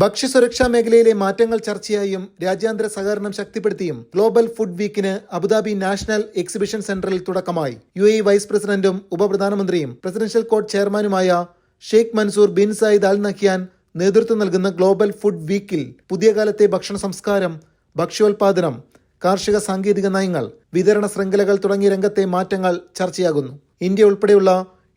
ഭക്ഷ്യസുരക്ഷാ മേഖലയിലെ മാറ്റങ്ങൾ ചർച്ചയായും രാജ്യാന്തര സഹകരണം ശക്തിപ്പെടുത്തിയും ഗ്ലോബൽ ഫുഡ് വീക്കിന് അബുദാബി നാഷണൽ എക്സിബിഷൻ സെന്ററിൽ തുടക്കമായി. യു വൈസ് പ്രസിഡന്റും ഉപപ്രധാനമന്ത്രിയും പ്രസിഡൻഷ്യൽ കോർട്ട് ചെയർമാനുമായ Sheikh Mansour bin Zayed Al നഖിയാൻ നേതൃത്വം നൽകുന്ന ഗ്ലോബൽ ഫുഡ് വീക്കിൽ പുതിയ കാലത്തെ ഭക്ഷണ സംസ്കാരം ഭക്ഷ്യോൽപാദനം കാർഷിക സാങ്കേതിക നയങ്ങൾ വിതരണ ശൃംഖലകൾ തുടങ്ങിയ രംഗത്തെ മാറ്റങ്ങൾ ചർച്ചയാകുന്നു. ഇന്ത്യ ഉൾപ്പെടെയുള്ള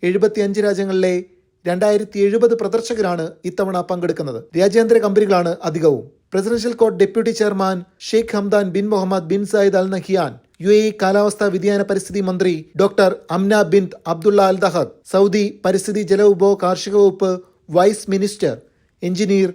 എഴുപത്തിയഞ്ച് രാജ്യങ്ങളിലെ രണ്ടായിരത്തി എഴുപത് പ്രദർശകരാണ് ഇത്തവണ പങ്കെടുക്കുന്നത്. രാജ്യാന്തര കമ്പനികളാണ് അധികവും. Presidential court deputy chairman Sheikh Hamdan bin Mohammed bin Zayed Al Nahyan U A കാലാവസ്ഥാ വ്യതിയാന പരിസ്ഥിതി മന്ത്രി doctor Amna bin Abdullah Al Dahak Saudi പരിസ്ഥിതി ജലവിഭവ കാർഷിക വകുപ്പ് vice minister engineer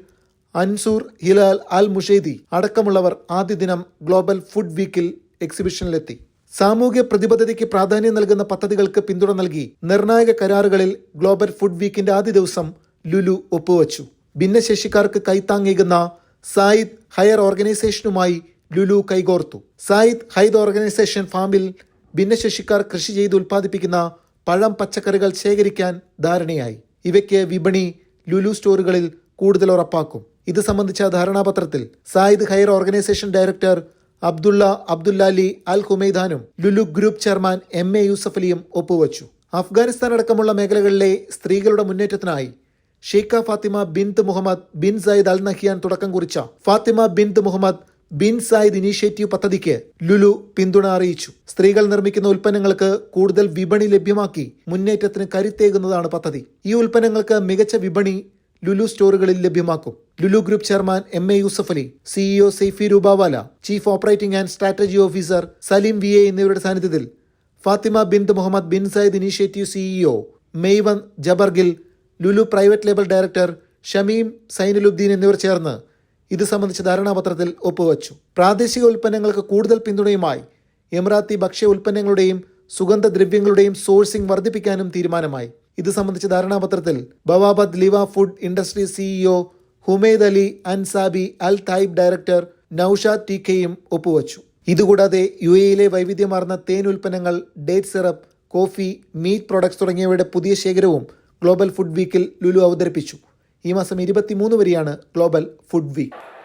Mansour Hilal Al Mushaiti അടക്കമുള്ളവർ ആദ്യ ദിനം ഗ്ലോബൽ ഫുഡ് വീക്കിൽ എക്സിബിഷനിലെത്തി. സാമൂഹ്യ പ്രതിബദ്ധതയ്ക്ക് പ്രാധാന്യം നൽകുന്ന പദ്ധതികൾക്ക് പിന്തുണ നൽകി നിർണായക കരാറുകളിൽ ഗ്ലോബൽ ഫുഡ് വീക്കിന്റെ ആദ്യ ദിവസം ലുലു ഒപ്പുവച്ചു. ഭിന്നശേഷിക്കാർക്ക് കൈത്താങ്ങേകുന്ന സായിദ് ഹയർ ഓർഗനൈസേഷനുമായി ലുലു കൈകോർത്തു. സായിദ് ഹൈദ് ഓർഗനൈസേഷൻ ഫാമിൽ ഭിന്നശേഷിക്കാർ കൃഷി ചെയ്ത് ഉൽപ്പാദിപ്പിക്കുന്ന പഴം പച്ചക്കറികൾ ശേഖരിക്കാൻ ധാരണയായി. ഇവയ്ക്ക് വിപണി ലുലു സ്റ്റോറുകളിൽ കൂടുതൽ ഉറപ്പാക്കും. ഇത് സംബന്ധിച്ച ധാരണാപത്രത്തിൽ Zayed higher organisation director Abdullah Abdulaali Al ഹുമൈദാനും Lulu group chairman M A യൂസഫലിയും ഒപ്പുവച്ചു. അഫ്ഗാനിസ്ഥാൻ അടക്കമുള്ള മേഖലകളിലെ സ്ത്രീകളുടെ മുന്നേറ്റത്തിനായി Sheikha Fatima bint Mohammed bin Zayed Al Nahyan തുടക്കം കുറിച്ച Fatima bint Mohammed bin Zayed initiative പദ്ധതിക്ക് ലുലു പിന്തുണ അറിയിച്ചു. സ്ത്രീകൾ നിർമ്മിക്കുന്ന ഉൽപ്പന്നങ്ങൾക്ക് കൂടുതൽ വിപണി ലഭ്യമാക്കി മുന്നേറ്റത്തിന് കരുത്തേകുന്നതാണ് പദ്ധതി. ഈ ഉൽപ്പന്നങ്ങൾക്ക് മികച്ച വിപണി ലുലു സ്റ്റോറുകളിൽ ലഭ്യമാക്കും. Lulu group chairman M A Yusuf Ali CEO Saifee Rupawala chief operating and strategy officer Saleem V A എന്നിവരുടെ സാന്നിധ്യത്തിൽ Fatima bint Mohammed bin Zayed initiative CEO Mayvan Jabergil Lulu private label director Shameem Zainuluddin എന്നിവർ ചേർന്ന് ഇത് സംബന്ധിച്ച ധാരണാപത്രത്തിൽ ഒപ്പുവച്ചു. പ്രാദേശിക ഉൽപ്പന്നങ്ങൾക്ക് കൂടുതൽ പിന്തുണയുമായി എമിറാത്തി ഭക്ഷ്യ ഉൽപ്പന്നങ്ങളുടെയും സുഗന്ധദ്രവ്യങ്ങളുടെയും സോഴ്സിംഗ് വർദ്ധിപ്പിക്കാനും തീരുമാനമായി. ഇത് സംബന്ധിച്ച ധാരണാപത്രത്തിൽ Bawabat Liwa food industry CEO Humaid Ali Ansabi Al Tayeb director Naushad T കെയും ഒപ്പുവച്ചു. ഇതുകൂടാതെ യു എയിലെ വൈവിധ്യമാർന്ന തേൻ ഉൽപ്പന്നങ്ങൾ date syrup coffee meat products തുടങ്ങിയവയുടെ പുതിയ ശേഖരവും ഗ്ലോബൽ ഫുഡ് വീക്കിൽ ലുലു അവതരിപ്പിച്ചു. ഈ മാസം ഇരുപത്തിമൂന്ന് വരെയാണ് ഗ്ലോബൽ ഫുഡ് വീക്ക്.